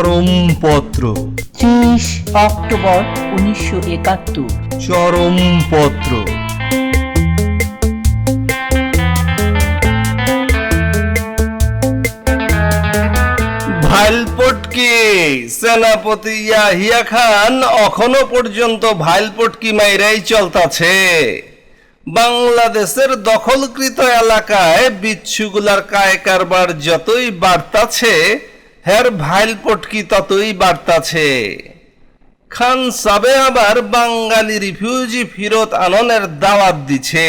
চরমপত্র ত্রিশ অক্টোবর উনিশশো একাত্তর। চরমপত্র ভাইলপটকি সেনাপতি ইয়াহিয়া খান এখনও পর্যন্ত ভাইলপটকি মাইরাই চলতাছে। বাংলাদেশের দখলকৃত এলাকায় বিচ্ছুগুলার কায় কারবার যতই বাড়তাছে হের ভাইলপটকি ততই বাড়তাছে। খান সাবে আবার বাঙালি রিফিউজি ফিরত আননের দাওয়াত দিছে।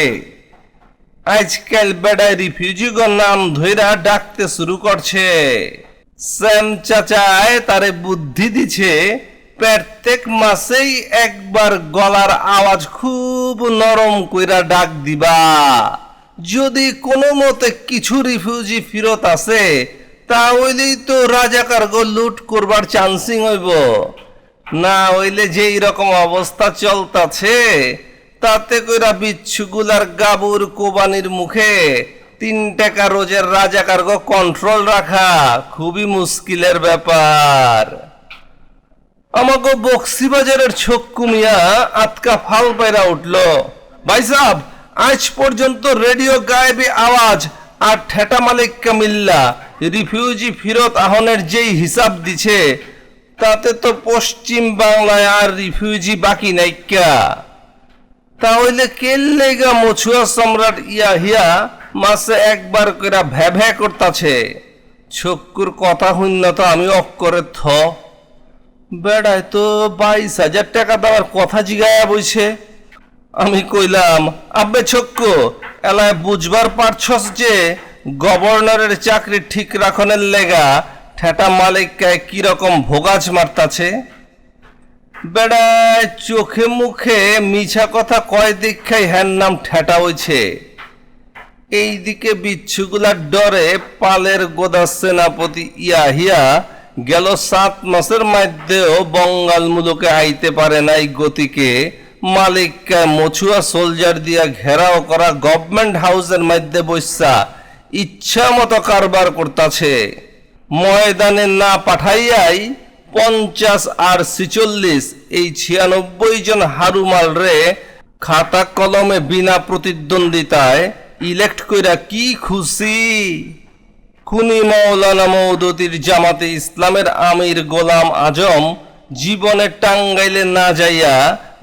আজকাল বেড়ায় রিফিউজিগর নাম ধইরা ডাকতে শুরু করছে। স্যাম চাচায় তারে বুদ্ধি দিছে, প্রত্যেক মাসেই একবার গলার আওয়াজ খুব নরম কইরা ডাক দিবা। যদি কোনো মতে কিছু রিফিউজি ফিরত আছে তা হইলেই তো রাজাকার গো লুট করবার চান্সিং হইব। না হইলে যে রকম অবস্থা চলতাছে, তাতে কইরা বিচ্ছুগুলার গাবুর কোবানির মুখে তিন টাকা রোজের রাজাকার গো কন্ট্রোল রাখা খুবই মুশকিলের ব্যাপার। আমাকে বক্সিবাজারের ছোক কুমিয়া আতকা ফাল পায়রা উঠল। ভাই সাহ আজ পর্যন্ত রেডিও গায়েবী আওয়াজ আর ঠেটা মালিক কামিল্লা রিফিউজি ফিরত আহনের যেই হিসাব দিছে, তাতে তো পশ্চিম বাংলায় আর রিফিউজি বাকি নাইকা তাহলে কেল্লেগা মছুয়া সম্রাট ইয়াহিয়া মাসে একবার কইরা ভ্যা ভ্যা করতাছে। ছক্কুর কথা হইন তো আমি অক্করে থ। বেড়ায় তো বাইশ হাজার টাকা দেওয়ার কথা জিগায়া বইছে। আমি কইলাম, আব্বে ছক্কু, এলায় বুঝবার পারছস যে গভর্নরের চাকরি ঠিক রাখনের লেগা ঠেটা মালিককে কীরকম ভোগাজ মারতাছে? বেড়ায় চোখে মুখে মিছা কথা কয় দীক্ষায় হ্যার নাম ঠেটা হইছে। এইদিকে বিচ্ছুগুলার ডরে পালের গোদা সেনাপতি ইয়াহিয়া গেল সাত মাসের মধ্যেও বঙ্গাল মুলুকে আইতে পারে নাই গতিকে। মালিককে মছুয়া সোলজার দিয়া ঘেরাও করা গভর্নমেন্ট হাউসের মধ্যে বসা ইচ্ছা মতো কারবার করতাছে। ময়দানে না পাঠাইয়াই পঞ্চাশ আর ছিচল্লিশ, এই ছিয়ানব্বই জন হারুমাল রে খাতা কলমে বিনা প্রতিদ্বন্দ্বিতায় ইলেক্ট কইরা কি খুশি? খুনি মৌলানা মৌদতির জামাতে ইসলামের আমির গোলাম আজম জীবনে টাঙ্গাইলে না যাইয়া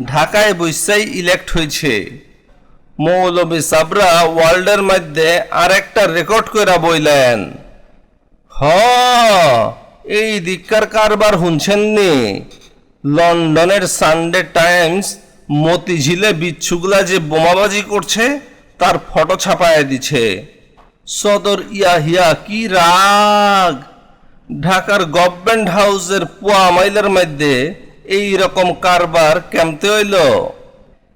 ঢাকায় বৈশাই ইলেক্ট হয়েছে মৌলবী সাবরা ওয়ার্ল্ডের মধ্যে আরেকটা রেকর্ড কইরা বইলেন। হ এই দিককার কারবার শুনছেন নি। লন্ডনের সানডে টাইমস মতিঝিলে বিচ্ছুগুলা যে বোমাবাজি করছে, তার ফটো ছাপায় দিছে। সদর ইয়াহিয়া কি রাগ! ঢাকার গভর্নমেন্ট হাউসের পোয়া মাইলের মধ্যে এই রকম কারবার কেমতে হইল?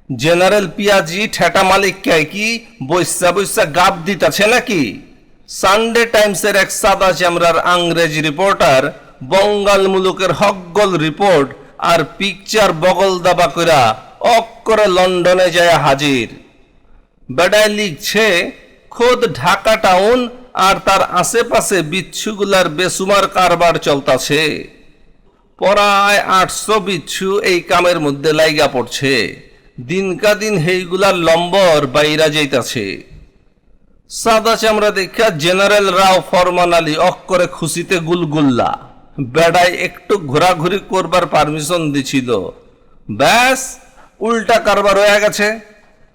জেনারেল পিয়াজি ঠেটা মালিক কে বৈসা বৈসা গাপ দিতাছে নাকি? সানডে টাইমসের এক সাদা চামড়ার আংরেজি রিপোর্টার, বঙ্গাল মুলুকের হকগল রিপোর্ট আর পিকচার বগল দাবা কইরা অক্করে লন্ডনে যায় হাজির। বেডায় লিখছে, খোদ ঢাকা টাউন আর তার আশেপাশে বিচ্ছুগুলার বেসুমার কারবার চলতাছে। পরায় আটশো বিচ্ছু এই কামের মধ্যে লাইগা পড়ছে। দিনকা দিন হেইগুলার লম্বর বাইরা যাইতাছে। সাদা চামড়া দেখা জেনারেল রাও ফরমান আলী অক্করে খুশিতে গুলগুল্লা। বেড়ায় একটু ঘোরাঘুরি করবার পারমিশন দিছিল। ব্যাস, উল্টা কারবার হয়ে গেছে।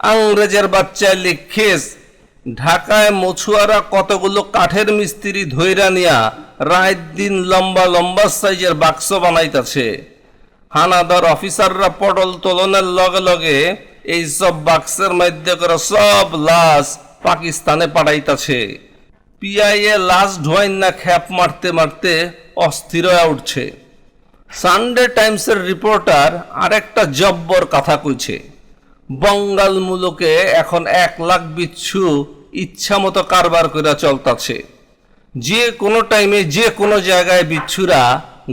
আংরেজের বাচ্চায় লিখেস, ঢাকায় মছুয়ারা কতগুলো কাঠের মিস্ত্রি ধৈরা নিয়া রাত দিন লম্বা লম্বা সাইজের বাক্স বানাইতাছে। হানাদার অফিসাররা পটল তোলনের লগে লগে এই সব বাক্সের মধ্যে করে সব লাশ পাকিস্তানে পাঠাইতাছে। পিআইএ লাশ ঢোয়াইন না খ্যাপ মারতে মারতে অস্থির হয়ে উঠছে। সানডে টাইমসের রিপোর্টার আরেকটা জব্বর কথা কইছে। বঙ্গাল মুলুকে এখন এক লাখ বিচ্ছু ইচ্ছা মতো কারবার করে চলতাছে। যে কোনো টাইমে যে কোনো জায়গায় বিচ্ছুরা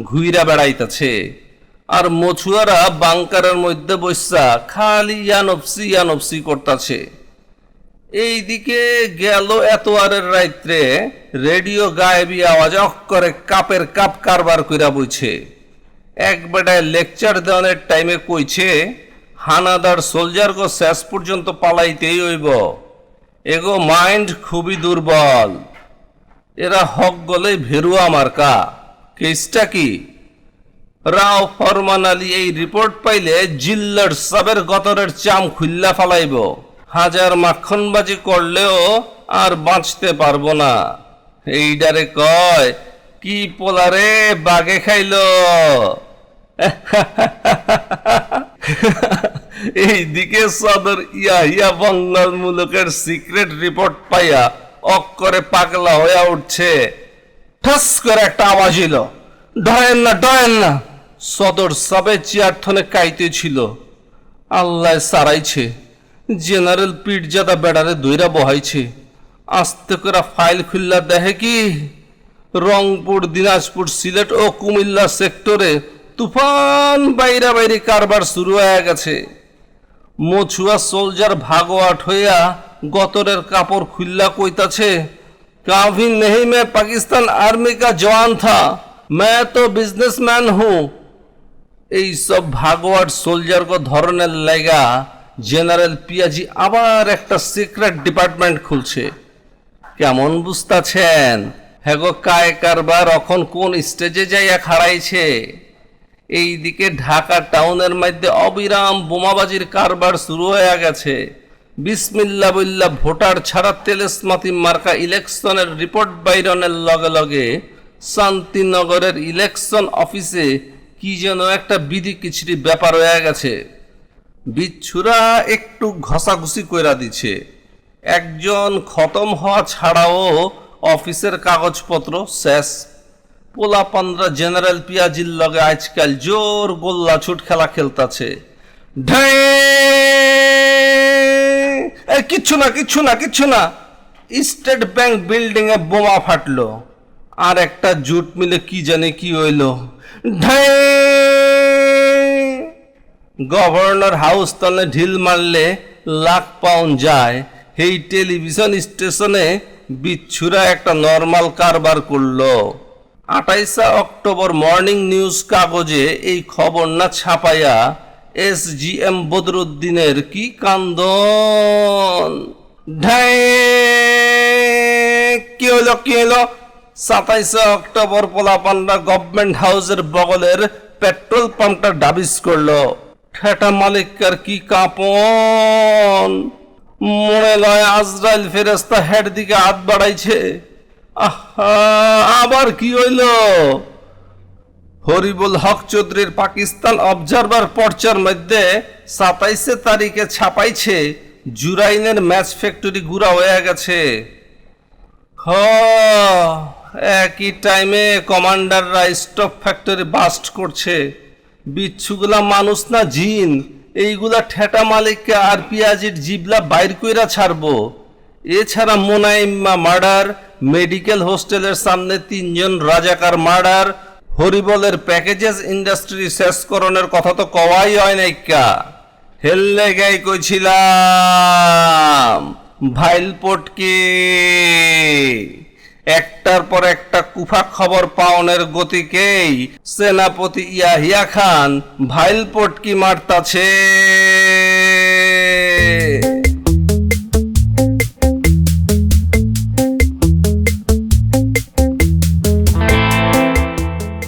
ঘুইরা বেড়াইতাছে। আর মছুয়ারা বাংকারের মধ্যে বসা খালি ইয়ানপসি ইয়ানপসি করতাছে। এইদিকে গেল এতোয়ারের রাত্রে রেডিও গায়েবী আওয়াজ অক্করে কাপের কাপ কারবার কইরা বইছে। এক বেটায় লেকচার দেওয়ানের টাইমে কইছে, হানাদার সোলজার গো শেষ পর্যন্ত পালাইতেই হইব। এগো মাইন্ড খুবই দুর্বল। এরা হক গলে ভেরুয়া মার্কা। কেসটা কি? রাও ফরমান আলী এই রিপোর্ট পাইলে জিল্লার সাবের গতরের চাম খুল্লা ফালাইব। হাজার মাখনবাজি করলেও আর বাঁচতে পারব না। এইডারে কয়, কি পোলারে বাগে খাইলো? এইদিকে সদর ইয়া ইয়া বঙ্গাল মুলকের সিক্রেট রিপোর্ট পাইয়া অক্করে পাগলা হইয়া উঠছে। ঠাস করে একটা আওয়াজ এলো। ডয়েন না ডয়েন না। সদর সবে চেয়ার থনে কাইতে ছিল আল্লাহ সারাইছে জেনারেল পিটজাদা বেড়ারে দইরা বহাইছে আস্তে করে ফাইল খুললা দেখে কি রংপুর দিনাজপুর সিলেট ও কুমিল্লা সেক্টরে তুফান বাইরা বাইরে কারবার শুরু হয়ে গেছে মছুয়া সোলজার ভাগোয়াট হইয়া গতরের কাপড় খুল্লা কইতাছে काफी नहीं मैं पाकिस्तान आर्मी का जवान था मैं तो बिजनेसमैन हूँ এই সব ভাগোয়াট সোলজার কো ধরনের লেগা জেনারেল পিয়াজি আবার একটা সিক্রেট ডিপার্টমেন্ট খুলছে। কেমন বুঝতাছেন? হ্যাগো কায় কারবার এখন কোন স্টেজে যাইয়া খাড়াইছে? এইদিকে ঢাকা টাউনের মধ্যে অবিরাম বোমাবাজির কারবার শুরু হয়ে গেছে। বিসমিল্লা বল্লা ভোটার ছাড়া তেলেসমাতি মার্কা ইলেকশনের রিপোর্ট বাইরনের লগে লগে শান্তিনগরের ইলেকশন অফিসে কি যেন একটা বিধি কিচড়ি ব্যাপার হয়ে গেছে। বিচ্ছুরা একটু ঘষাঘষি কইরা দিছে। একজন খতম হওয়া ছাড়াও অফিসের কাগজপত্র শেষ। পোলা পান্দ্রা জেনারেল পিয়াজির লগে আজকাল জোর গোল্লা ছুট খেলা খেলতাছে! কিচ্ছু না কিচ্ছু না কিচ্ছু না। স্টেট ব্যাংক বিল্ডিং এ বোমা ফাটলো। আর একটা জুট মিলে কি জানে কি হইল! গভর্নর হাউস তলে ঢিল মারলে লাখ পাউন্ড যায়। এই টেলিভিশন স্টেশনে বিচ্ছুরা একটা নর্মাল কারবার করল। আঠাইশা অক্টোবর মর্নিং নিউজ কাগজে এই খবর না ছাপাইয়া এস জি এম বদরুদ্দিনের কি কান্দন? ঢাই কি হলো কি হলো সাতাইশে অক্টোবর পোলাপান্ডা গভর্নমেন্ট হাউসের বগলের পেট্রোল পাম্পটা ডাবিস করল। ঠেটা মালিককার কি কাঁপন? মনে লয় আজরাইল ফেরেস্তা হেড দিকে হাত বাড়াইছে। আহা, আবার কি হইল? হরিবুল হক চৌধুরীর পাকিস্তান অবজারভার পর্চার মধ্যে সাতাইশে তারিখে ছাপাইছে, জুরাইনের ম্যাচ ফ্যাক্টরি গুড়া হয়ে গেছে। হ একই টাইমে কমান্ডাররা স্টপ ফ্যাক্টরি বাস্ট করছে। বিচ্ছুগুলা মানুষ না জিন। এইগুলা ঠেটা মালিককে আর পিয়াজির জিবলা বাইর কইরা ছাড়বো। এছাড়া মোনাইম্মা মার্ডার, মেডিকেল হোস্টেলের সামনে তিনজন রাজাকার মার্ডার, হরিবলের প্যাকেজেস ইন্ডাস্ট্রি শেষকরণের কথা তো কওয়াই হয় নাইকা হেললে গাই কইছিলাম, ভাইল পটকি। একটার পর একটা কুফা খবর পাওনের গতিকেই সেনাপতি ইয়াহিয়া খান ভাইল পটকি মারতাছে।